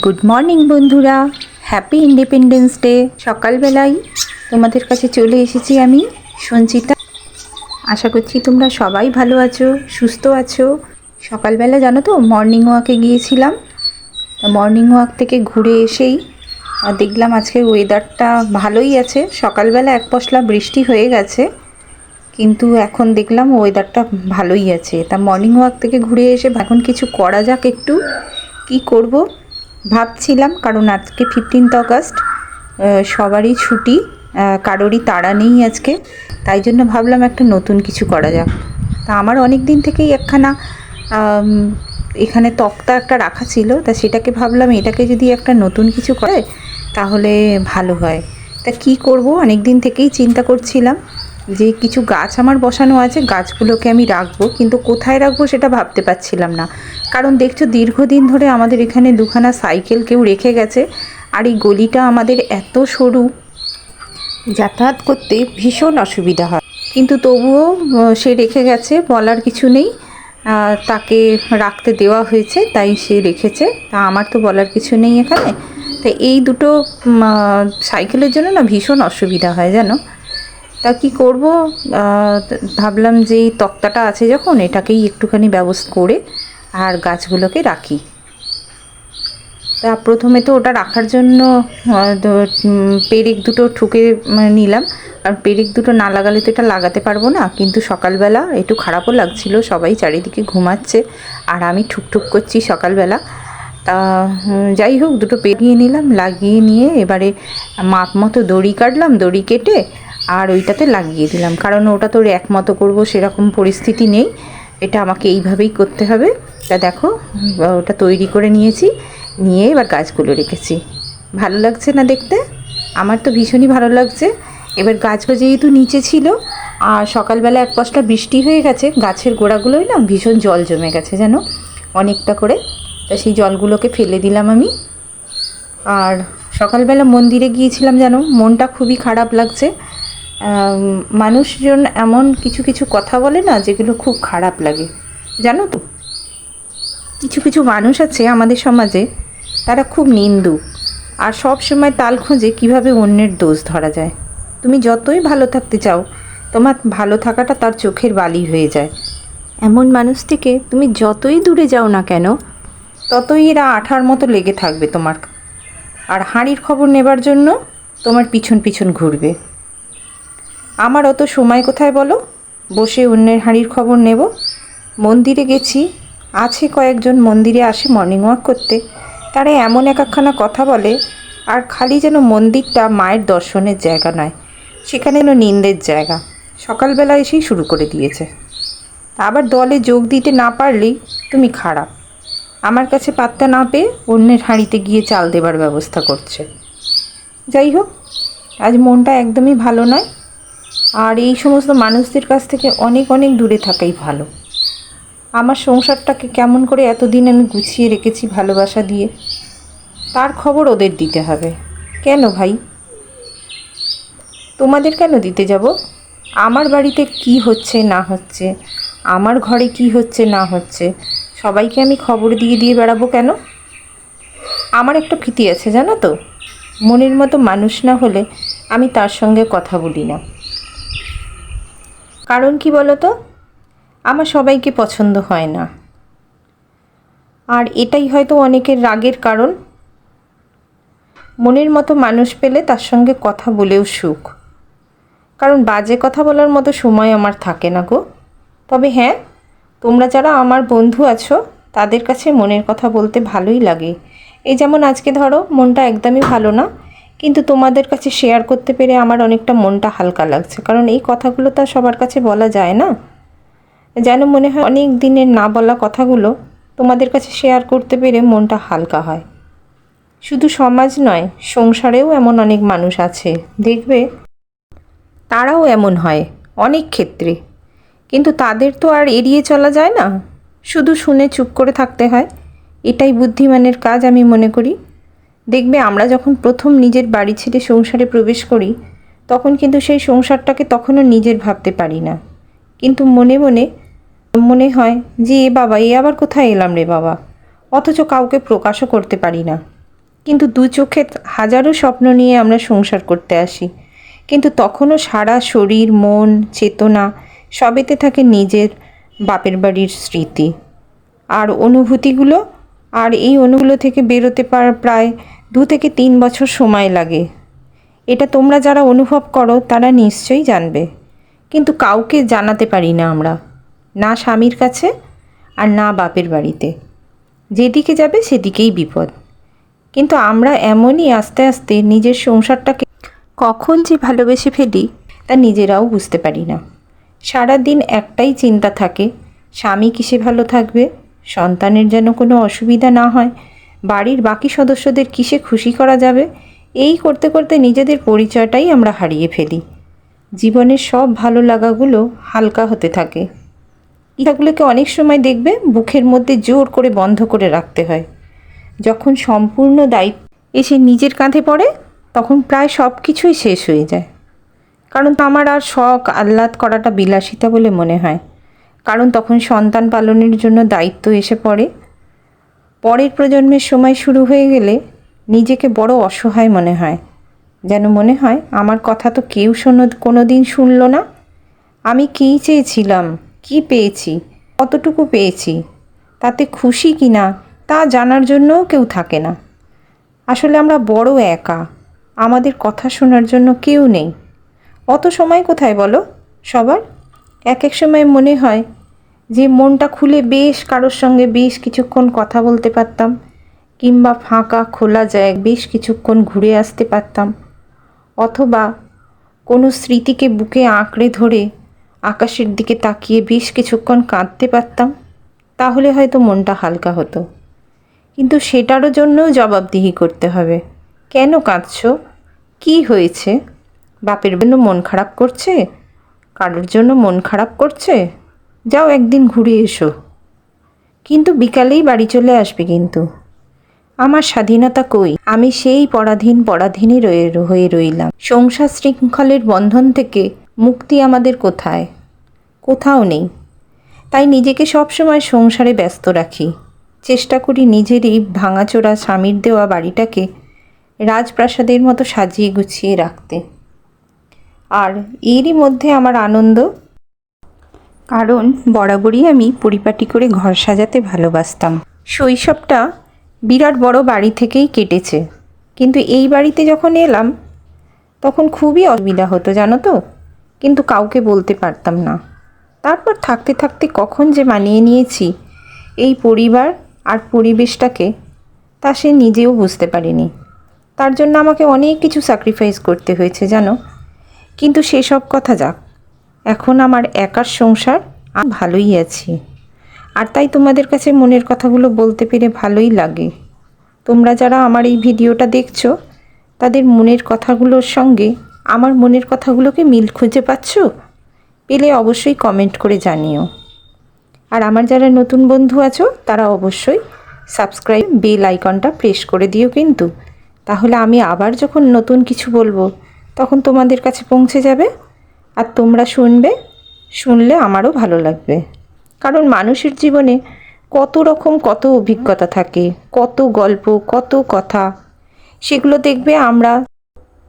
Good morning বন্ধুরা। Happy independence day সকালবেলায় তোমাদের কাছে চলে এসেছি আমি, সঞ্চিতা। আশা করছি তোমরা সবাই ভালো আছো, সুস্থ আছো। সকালবেলা জানো তো মর্নিং ওয়াকে গিয়েছিলাম। মর্নিং ওয়াক থেকে ঘুরে এসেই দেখলাম আজকের ওয়েদারটা ভালোই আছে। সকালবেলা এক পশলা বৃষ্টি হয়ে গেছে, কিন্তু এখন দেখলাম ওয়েদারটা ভালোই আছে। তা মর্নিং ওয়াক থেকে ঘুরে এসে এখন কিছু করা যাক একটু। কি করব? ভাবছিলাম, কারণ আজকে ফিফটিন্থ অগস্ট সবারই ছুটি কারোরই তাড়া নেই আজকে, তাই জন্য ভাবলাম একটা নতুন কিছু করা যাক। তা আমার অনেক দিন থেকেই একখানা এখানে তক্তা একটা রাখা ছিল, তা সেটাকে ভাবলাম এটাকে যদি একটা নতুন কিছু করে তাহলে ভালো হয়। তা কি করব? অনেক দিন থেকেই চিন্তা করছিলাম। যে কিছু গাছ আমার বসানো আছে, গাছগুলোকে আমি রাখব, কিন্তু কোথায় রাখব সেটা ভাবতে পারছিলাম না। কারণ দেখছ, দীর্ঘদিন ধরে আমাদের এখানে দুখানা সাইকেল কেউ রেখে গেছে, আর এই গলিটা আমাদের এত সরু, যাতায়াত করতে ভীষণ অসুবিধা হয়। কিন্তু তবুও সে রেখে গেছে, বলার কিছু নেই। তাকে রাখতে দেওয়া হয়েছে, তাই সে রেখেছে। তা আমার তো বলার কিছু নেই এখানে। তা এই দুটো সাইকেলের জন্য না ভীষণ অসুবিধা হয়, জানো? তা কি করব? ভাবলাম যে এই তক্তাটা আছে যখন এটাকেই একটুখানি ব্যবস্থা করে আর গাছগুলোকে রাখি। তা প্রথমে তো ওটা রাখার জন্য পেরেক দুটো ঠুকে উম, নিলাম। আর পেরেক দুটো না লাগালে তো এটা লাগাতে পারব না। কিন্তু সকালবেলা একটু খারাপও লাগছিল সবাই চারিদিকে ঘুমাচ্ছে আর আমি ঠুকঠুক করছি সকালবেলা। তা যাই হোক দুটো পেরিয়ে নিলাম লাগিয়ে নিয়ে এবারে মাপ মতো দড়ি কাটলাম দড়ি কেটে আর ওইটাতে লাগিয়ে দিলাম। কারণ ওটা তোর এক মতো করব, সেরকম পরিস্থিতি নেই। এটা আমাকে এইভাবেই করতে হবে। তা দেখো, ওটা তৈরি করে নিয়েছি, নিয়ে এবার গাছগুলো রেখেছি। ভালো লাগছে না দেখতে? আমার তো ভীষণই ভালো লাগছে। এবার গাছগুলো যেহেতু নিচে ছিল, আর সকালবেলা এক পশলা বৃষ্টি হয়ে গেছে, গাছের গোড়াগুলোই না ভীষণ জল জমে গেছে যেন অনেকটা করে। তা সেই জলগুলোকে ফেলে দিলাম আমি। আর সকালবেলা মন্দিরে গিয়েছিলাম যেন মনটা খুবই খারাপ লাগছে। মানুষজন এমন কিছু কিছু কথা বলে না যেগুলো খুব খারাপ লাগে। জানো তো? কিছু কিছু মানুষ আছে আমাদের সমাজে, তারা খুব নিন্দুক। আর সব সময় তাল খোঁজে কীভাবে অন্যের দোষ ধরা যায়। তুমি যতই ভালো থাকতে চাও, তোমার ভালো থাকাটা তার চোখের বালি হয়ে যায়। এমন মানুষ থেকে তুমি যতই দূরে যাও না কেন, ততই এরা আঠার মতো লেগে থাকবে তোমার। আর হাঁড়ির খবর নেবার জন্য তোমার পিছন পিছন ঘুরবে। আমার অত সময় কোথায় বলো? বসে অন্যের হাঁড়ির খবর নেব। মন্দিরে গেছি। আছে কয়েকজন মন্দিরে আসে মর্নিং ওয়াক করতে। তারা এমন এক একখানা কথা বলে, আর খালি যেন মন্দিরটা মায়ের দর্শনের জায়গা নয়, সেখানে যেন নিন্দের জায়গা। সকালবেলা এসেই শুরু করে দিয়েছে। আবার দলে যোগ দিতে না পারলেই তুমি খারাপ। আমার কাছে পাত্তা না পেয়ে অন্যের হাঁড়িতে গিয়ে চাল দেবার ব্যবস্থা করছে। যাই হোক, আজ মনটা একদমই ভালো নয়। আর এই সমস্ত মানুষদের কাছ থেকে অনেক অনেক দূরে থাকাই ভালো। আমার সংসারটাকে কেমন করে এতদিন আমি গুছিয়ে রেখেছি ভালোবাসা দিয়ে, তার খবর ওদের দিতে হবে। কেন ভাই? তোমাদের কেন দিতে যাব? আমার বাড়িতে কি হচ্ছে, না হচ্ছে, আমার ঘরে কি হচ্ছে, না হচ্ছে, সবাইকে আমি খবর দিয়ে দিয়ে বেড়াবো কেন? আমার একটা ভীতি আছে, জানো তো? মনের মতো মানুষ না হলে আমি তার সঙ্গে কথা বলি না। কারণ কি বলো তো আমার সবাইকে পছন্দ হয় না। আর এটাই হয়তো অনেকের রাগের কারণ। মনের মতো মানুষ পেলে তার সঙ্গে কথা বলেও সুখ। কারণ বাজে কথা বলার মতো সময় আমার থাকে না গো। তবে হ্যাঁ তোমরা যারা আমার বন্ধু আছো, তাদের কাছে মনের কথা বলতে ভালোই লাগে। এই যেমন আজকে ধরো, মনটা একদমই ভালো না কিন্তু তোমাদের কাছে শেয়ার করতে পেরে আমার অনেকটা মনটা হালকা লাগছে। কারণ এই কথাগুলো তো সবার কাছে বলা যায় না। যেন মনে হয় অনেক দিনের না বলা কথাগুলো তোমাদের কাছে শেয়ার করতে পেরে মনটা হালকা হয়। শুধু সমাজ নয়, সংসারেও এমন অনেক মানুষ আছে। দেখবে, তারাও এমন হয়, অনেক ক্ষেত্রে। কিন্তু তাদের তো আর এড়িয়ে চলা যায় না। শুধু শুনে চুপ করে থাকতে হয়। এটাই বুদ্ধিমানের কাজ আমি মনে করি। দেখবে আমরা যখন প্রথম নিজের বাড়ি ছেড়ে সংসারে প্রবেশ করি, তখন কিন্তু সেই সংসারটাকে তখনও নিজের ভাবতে পারি না। কিন্তু মনে মনে মনে হয় যে, এ বাবা, এ আবার কোথায় এলাম রে বাবা? অথচ কাউকে প্রকাশও করতে পারি না। কিন্তু দু চোখে হাজারো স্বপ্ন নিয়ে আমরা সংসার করতে আসি। কিন্তু তখনও সারা শরীর, মন, চেতনা সবেতে থাকে নিজের বাপের বাড়ির স্মৃতি। আর অনুভূতিগুলো আর এই অনুগুলো থেকে বেরোতে পার প্রায় দু থেকে তিন বছর সময় লাগে। এটা তোমরা যারা অনুভব করো, তারা নিশ্চয়ই জানবে। কিন্তু কাউকে জানাতে পারি না আমরা। না স্বামীর কাছে আর না বাপের বাড়িতে। যেদিকে যাবে সেদিকেই বিপদ। কিন্তু আমরা এমনই আস্তে আস্তে নিজের সংসারটাকে কখন যে ভালোবেসে ফেলি, তা নিজেরাও বুঝতে পারি না। সারাদিন একটাই চিন্তা থাকে, স্বামী কিসে ভালো থাকবে? সন্তানের যেন কোনো অসুবিধা না হয়, বাড়ির বাকি সদস্যদের কিসে খুশি করা যাবে, এই করতে করতে নিজেদের পরিচয়টাই আমরা হারিয়ে ফেলি। জীবনের সব ভালো লাগাগুলো হালকা হতে থাকে। ইচ্ছাগুলোকে অনেক সময় দেখবে বুকের মধ্যে জোর করে বন্ধ করে রাখতে হয়। যখন সম্পূর্ণ দায়িত্ব এসে নিজের কাঁধে পড়ে, তখন প্রায় সব কিছুই শেষ হয়ে যায়। কারণ আমার আর শখ আহ্লাদ করাটা বিলাসিতা বলে মনে হয়। কারণ তখন সন্তান পালনের জন্য দায়িত্ব এসে পড়ে। পরের প্রজন্মের সময় শুরু হয়ে গেলে নিজেকে বড় অসহায় মনে হয়। যেন মনে হয়, আমার কথা তো কেউ শোনো কোনো দিন শুনলো না। আমি কী চেয়েছিলাম, কি পেয়েছি, কতটুকু পেয়েছি, তাতে খুশি কি না, তা জানার জন্যও কেউ থাকে না। আসলে আমরা বড় একা, আমাদের কথা শোনার জন্য কেউ নেই। অত সময় কোথায় বলো? সবার এক এক সময় মনে হয় যে মনটা খুলে বেশ কারোর সঙ্গে বেশ কিছুক্ষণ কথা বলতে পারতাম, কিংবা ফাঁকা খোলা যায় বেশ কিছুক্ষণ ঘুরে আসতে পারতাম, অথবা কোনো স্মৃতিকে বুকে আঁকড়ে ধরে আকাশের দিকে তাকিয়ে বেশ কিছুক্ষণ কাঁদতে পারতাম, তাহলে হয়তো মনটা হালকা হতো। কিন্তু সেটারও জন্যও জবাবদিহি করতে হবে। কেন কাঁদছো? কি হয়েছে? বাপের জন্য মন খারাপ করছে? কারোর জন্য মন খারাপ করছে? যাও একদিন ঘুরে এসো। কিন্তু বিকালেই বাড়ি চলে আসবে কিন্তু। আমার স্বাধীনতা কই? আমি সেই পরাধীন পরাধীনই রয়ে, হয়ে রইলাম। সংসার শৃঙ্খলের বন্ধন থেকে মুক্তি আমাদের কোথায়? কোথাও নেই। তাই নিজেকে সবসময় সংসারে ব্যস্ত রাখি। চেষ্টা করি নিজেরই ভাঙাচোরা স্বামীর দেওয়া বাড়িটাকে রাজপ্রাসাদের মতো সাজিয়ে গুছিয়ে রাখতে। আর এরই মধ্যে আমার আনন্দ। কারণ বরাবরই আমি পরিপাটি করে ঘর সাজাতে ভালোবাসতাম। শৈশবটা বিরাট বড় বাড়ি থেকেই কেটেছে। কিন্তু এই বাড়িতে যখন এলাম, তখন খুবই অসুবিধা হতো, জানো তো? কিন্তু কাউকে বলতে পারতাম না। তারপর থাকতে থাকতে কখন যে মানিয়ে নিয়েছি, এই পরিবার আর পরিবেশটাকে, তা সে নিজেও বুঝতে পারেনি। তার জন্য আমাকে অনেক কিছু স্যাক্রিফাইস করতে হয়েছে, জানো? কিন্তু সেসব কথা যাক। এখন আমার একার সংসার, আমি ভালোই আছি। আর তাই তোমাদের কাছে মনের কথাগুলো বলতে পেরে ভালোই লাগে। তোমরা যারা আমার এই ভিডিওটা দেখছ, তাদের মনের কথাগুলোর সঙ্গে আমার মনের কথাগুলোকে মিল খুঁজে পাচ্ছ? পেলে অবশ্যই কমেন্ট করে জানিও। আর আমার যারা নতুন বন্ধু আছো, তারা অবশ্যই সাবস্ক্রাইব বেল আইকনটা প্রেস করে দিও কিন্তু। তাহলে আমি আবার যখন নতুন কিছু বলব তখন তোমাদের কাছে পৌঁছে যাবে আর তোমরা শুনবে, শুনলে আমারও ভালো লাগবে। কারণ মানুষের জীবনে কত রকম কত অভিজ্ঞতা থাকে, কত গল্প, কত কথা, সেগুলো দেখবে আমরা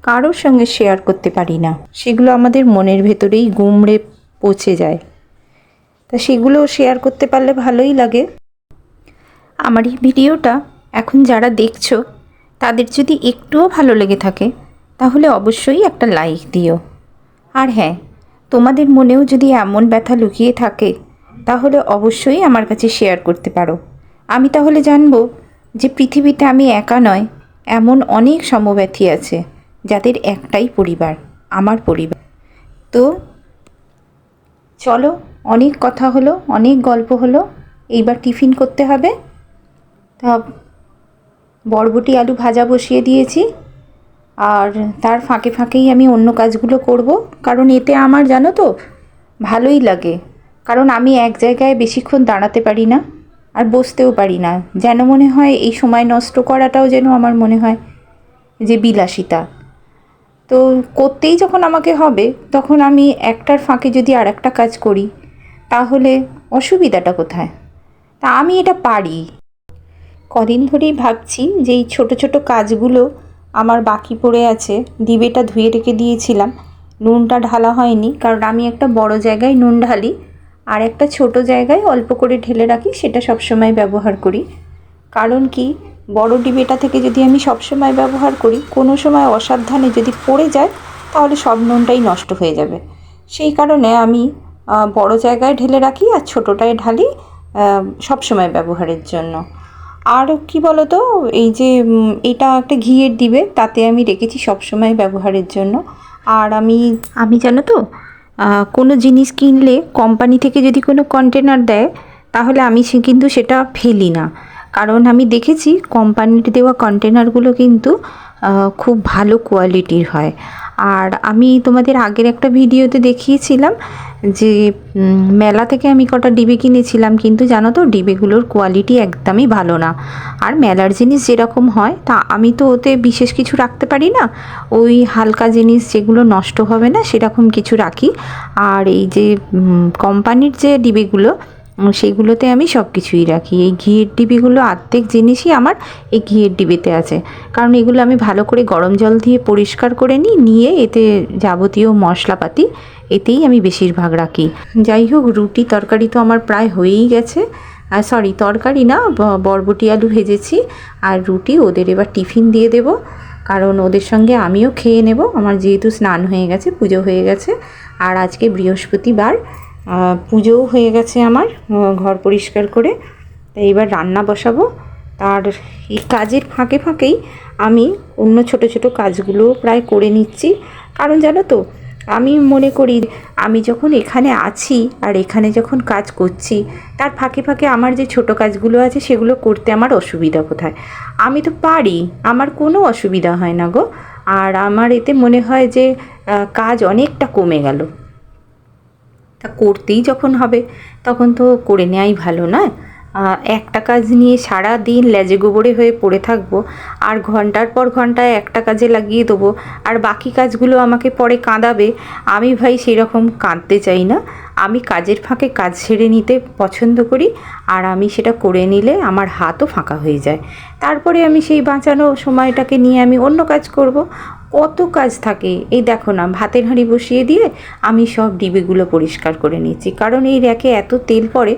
কারোর সঙ্গে শেয়ার করতে পারি না। সেগুলো আমাদের মনের ভেতরেই গুমড়ে পচে যায়। তা সেগুলো শেয়ার করতে পারলে ভালোই লাগে। আমার এই ভিডিওটা এখন যারা দেখছ, তাদের যদি একটুও ভালো লেগে থাকে তাহলে অবশ্যই একটা লাইক দিও। আর হ্যাঁ তোমাদের মনেও যদি এমন ব্যথা লুকিয়ে থাকে, তাহলে অবশ্যই আমার কাছে শেয়ার করতে পারো। আমি তাহলে জানব যে পৃথিবীতে আমি একা নয়, এমন অনেক সমব্যথী আছে, যাদের একটাই পরিবার, আমার পরিবার। তো চলো, অনেক কথা হলো, অনেক গল্প হলো, এইবার টিফিন করতে হবে। তা বরবটি আলু ভাজা বসিয়ে দিয়েছি। আর তার ফাঁকে ফাঁকেই আমি অন্য কাজগুলো করব। কারণ এতে আমার, জানো তো, ভালোই লাগে। কারণ আমি এক জায়গায় বেশিক্ষণ দাঁড়াতে পারি না আর বসতেও পারি না। যেন মনে হয় এই সময় নষ্ট করাটাও যেন আমার মনে হয় যে বিলাসিতা। তো করতেই যখন আমাকে হবে, তখন আমি একটার ফাঁকে যদি আর একটা কাজ করি, তাহলে অসুবিধাটা কোথায়? তা আমি এটা পারি। কদিন ধরেই ভাবছি যে এই ছোটো ছোটো কাজগুলো আমার বাকি পড়ে আছে, ডিবেটা ধুয়ে রেখে দিয়েছিলাম। নুনটা ঢালা হয়নি, কারণ আমি একটা বড় জায়গায় নুন ঢালি, আর একটা ছোট জায়গায় অল্প করে ঢেলে রাখি, সেটা সবসময় ব্যবহার করি। কারণ কি, বড় ডিবেটা থেকে যদি আমি সবসময় ব্যবহার করি, কোনো সময় অসাবধানে যদি পড়ে যায়, তাহলে সব নুনটাই নষ্ট হয়ে যাবে। সেই কারণে আমি বড় জায়গায় ঢেলে রাখি আর ছোটোটায় ঢালি সব সময় ব্যবহারের জন্য। আর কি বলো তো এই যে এটা একটা ঘিয়ের দিবে, তাতে আমি রেখেছি সব সময় ব্যবহারের জন্য। আর আমি আমি জানো তো কোনো জিনিস কিনলে কোম্পানি থেকে যদি কোনো কন্টেনার দেয়, তাহলে আমি সে কিন্তু সেটা ফেলি না। কারণ আমি দেখেছি কোম্পানির দেওয়া কন্টেনারগুলো কিন্তু খুব ভালো কোয়ালিটির হয়। আর আমি তোমাদের আগের একটা ভিডিওতে দেখিয়েছিলাম যে মেলা থেকে আমি কটা ডিবে কিনেছিলাম, কিন্তু জানো তো, ডিবেগুলোর কোয়ালিটি একদমই ভালো না। আর মেলার জিনিস যেরকম হয়, তা আমি তো ওতে বিশেষ কিছু রাখতে পারি না। ওই হালকা জিনিস যেগুলো নষ্ট হবে না, সেরকম কিছু রাখি। আর এই যে কোম্পানির যে ডিবেগুলো সেগুলোতে আমি সব কিছুই রাখি। এই ঘিয়ের ডিবিগুলো আর্ধেক জিনিসই আমার এই ঘিয়ের ডিবিতে আছে। কারণ এগুলো আমি ভালো করে গরম জল দিয়ে পরিষ্কার করে নিই, নিয়ে এতে যাবতীয় মশলাপাতি এতেই আমি বেশিরভাগ রাখি। যাই হোক, রুটি তরকারি তো আমার প্রায় হয়েই গেছে। আর সরি তরকারি না বরবটি আলু ভেজেছি। আর রুটি ওদের এবার টিফিন দিয়ে দেব। কারণ ওদের সঙ্গে আমিও খেয়ে নেব। আমার যেহেতু স্নান হয়ে গেছে, পুজো হয়ে গেছে। আর আজকে বৃহস্পতিবার পুজোও হয়ে গেছে আমার ঘর পরিষ্কার করে। তাই এবার রান্না বসাবো। তার এই কাজের ফাঁকে ফাঁকেই আমি অন্য ছোট ছোট কাজগুলো প্রায় করে নিচ্ছি। কারণ জানো তো, আমি মনে করি আমি যখন এখানে আছি আর এখানে যখন কাজ করছি, তার ফাঁকে ফাঁকে আমার যে ছোট কাজগুলো আছে সেগুলো করতে আমার অসুবিধা কোথায়? আমি তো পারি, আমার কোনো অসুবিধা হয় না গো। আর আমার এতে মনে হয় যে কাজ অনেকটা কমে গেল। তা করতেই যখন হবে, তখন তো করে নেওয়াই ভালো না একটা কাজ নিয়ে সারা দিন লেজে গোবরে হয়ে পড়ে থাকব, আর ঘণ্টার পর ঘন্টায় একটা কাজে লাগিয়ে দেবো, আর বাকি কাজগুলো আমাকে পরে কাঁদাবে, আমি ভাই সেরকম কাঁদতে চাই না। আমি কাজের ফাঁকে কাজ ছেড়ে নিতে পছন্দ করি আর আমি সেটা করে নিলে আমার হাতও ফাঁকা হয়ে যায়। তারপরে আমি সেই বাঁচানো সময়টাকে নিয়ে আমি অন্য কাজ করব। কত কাজ থাকে, এই দেখো না, ভাতের হাঁড়ি বসিয়ে দিয়ে আমি সব ডিবেগুলো পরিষ্কার করে নিচ্ছি। কারণ এই র্যাকে এত তেল পড়ে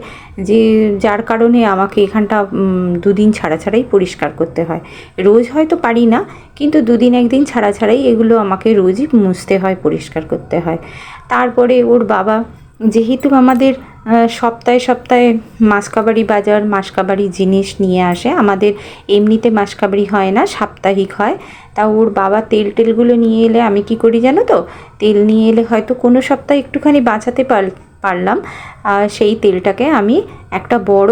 যে যার কারণে আমাকে এখানটা দুদিন ছাড়া ছাড়াই পরিষ্কার করতে হয়। রোজ হয়তো পারি না, কিন্তু দুদিন একদিন ছাড়া ছাড়াই এগুলো আমাকে রোজই মুছতে হয়, পরিষ্কার করতে হয়। তারপরে ওর বাবা যেহেতু আমাদের সপ্তাহে সপ্তাহে মাসকাবারি বাজার মাসকাবারি জিনিস নিয়ে আসে, আমাদের এমনিতে মাসকাবাড়ি হয় না, সাপ্তাহিক হয়। তা ওর বাবা তেল টেলগুলো নিয়ে এলে আমি কি করি জানো তো? তেল নিয়ে এলে হয়তো কোনো সপ্তাহে একটুখানি বাঁচাতে পার পারলাম। সেই তেলটাকে আমি একটা বড়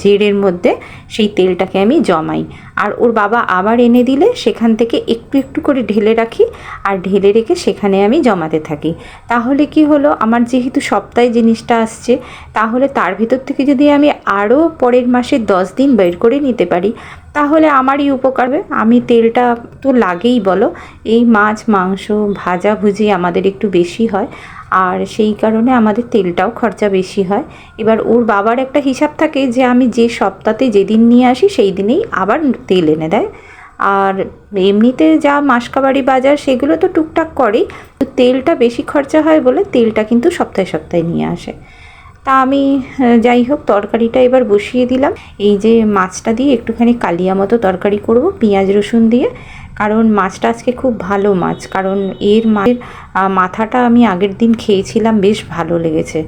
ঝেড়ের মধ্যে সেই তেলটাকে আমি জমাই। আর ওর বাবা আবার এনে দিলে সেখান থেকে একটু একটু করে ঢেলে রাখি আর ঢেলে রেখে সেখানে আমি জমাতে থাকি। তাহলে কি হলো? আমার যেহেতু সপ্তাহে জিনিসটা আসছে, তাহলে তার ভিতর থেকে যদি আমি আরও পরের মাসে দশ দিন বের করে নিতে পারি তাহলে আমারই উপকার হবে। আমি তেলটা তো লাগেই বলো। এই মাছ, মাংস, ভাজা ভুজি আমাদের একটু বেশি হয়। আর সেই কারণে আমাদের তেলটাও খরচা বেশি হয়। এবার ওর বাবার একটা হিসাব থাকে যে আমি যে সপ্তাহে যেদিন নিয়ে আসি সেই দিনেই আবার তেল এনে দেয়। আর এমনিতে যা মাসকাবাড়ি বাজার সেগুলো তো টুকটাক করেই। তো তেলটা বেশি খরচা হয় বলে তেলটা কিন্তু সপ্তাহে সপ্তাহে নিয়ে আসে। তা আমি যাই হোক, তরকারিটা এবার বসিয়ে দিলাম। এই যে মাছটা দিয়ে একটুখানি কালিয়া মতো তরকারি করব, পেঁয়াজ রসুন দিয়ে। কারণ মাছটা আজকে খুব ভালো মাছ, কারণ এর মাছের মাথাটা আমি আগের দিন খেয়েছিলাম, বেশ ভালো লেগেছে।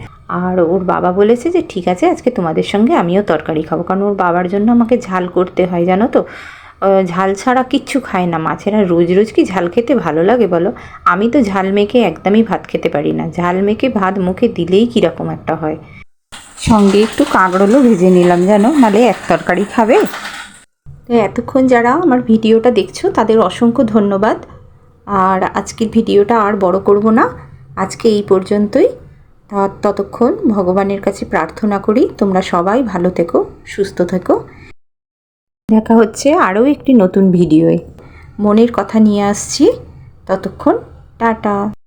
আর ওর বাবা বলেছে যে, ঠিক আছে, আজকে তোমাদের সঙ্গে আমিও তরকারি খাব। কারণ ওর বাবার জন্য আমাকে ঝাল করতে হয়, জানো তো? ঝাল ছাড়া কিচ্ছু খায় না। মাছেরা রোজ রোজ কি ঝাল খেতে ভালো লাগে বলো? আমি তো ঝাল মেখে একদমই ভাত খেতে পারি না। ঝাল মেখে ভাত মুখে দিলেই কীরকম একটা হয়? সঙ্গে একটু কাঁকরোলও ভেজে নিলাম জানো? নালে এক তরকারি খাবে? তো এতক্ষণ যারা আমার ভিডিওটা দেখছ, তাদের অসংখ্য ধন্যবাদ। আর আজকের ভিডিওটা আর বড় করব না। আজকে এই পর্যন্তই। ততক্ষণ ভগবানের কাছে প্রার্থনা করি, তোমরা সবাই ভালো থেকো, সুস্থ থেকো। দেখা হচ্ছে আরও একটি নতুন ভিডিওয়ে। মনের কথা নিয়ে আসছি। ততক্ষণ টাটা।